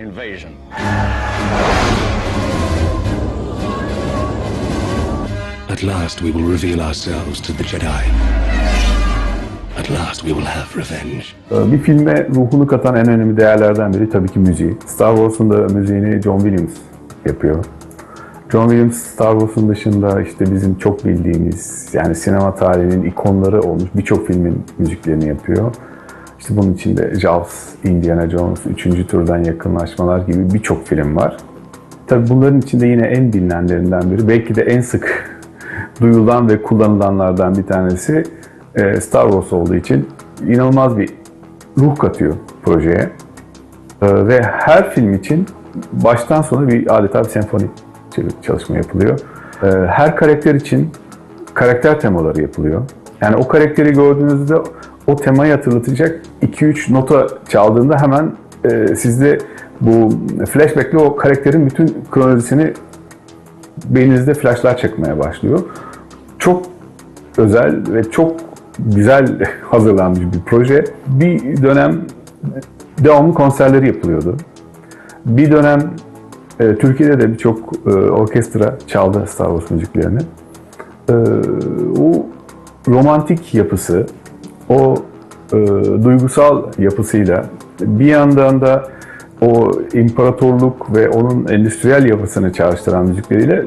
invasion. At last we will reveal ourselves to the Jedi. At last we will have revenge. Ee, Bir filme ruhunu katan en önemli değerlerden biri tabii ki müziği. Star Wars'un da müziğini John Williams yapıyor. John Williams Star Wars'un dışında işte bizim çok bildiğimiz yani sinema tarihinin ikonları olmuş birçok filmin müziklerini yapıyor. İşte bunun içinde Jaws, Indiana Jones, Üçüncü Turdan Yakınlaşmalar gibi birçok film var. Tabii bunların içinde yine en bilinenlerinden biri, belki de en sık duyulan ve kullanılanlardan bir tanesi e, Star Wars olduğu için inanılmaz bir ruh katıyor projeye. E, Ve her film için baştan sona bir adeta bir senfoni çalışma yapılıyor. E, Her karakter için karakter temaları yapılıyor. Yani o karakteri gördüğünüzde o temayı hatırlatacak 2-3 nota çaldığında hemen e, sizde bu flashback'le o karakterin bütün kronolojisini beyninizde flashlar çekmeye başlıyor. Çok özel ve çok güzel hazırlanmış bir proje. Bir dönem devamlı konserleri yapılıyordu. Bir dönem e, Türkiye'de de birçok e, orkestra çaldı Star Wars müziklerini. E, o romantik yapısı, o e, duygusal yapısıyla bir yandan da o imparatorluk ve onun endüstriyel yapısını çağrıştıran müzikleriyle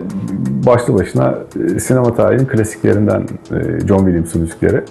başlı başına e, sinema tarihinin klasiklerinden e, John Williams'ın müzikleri.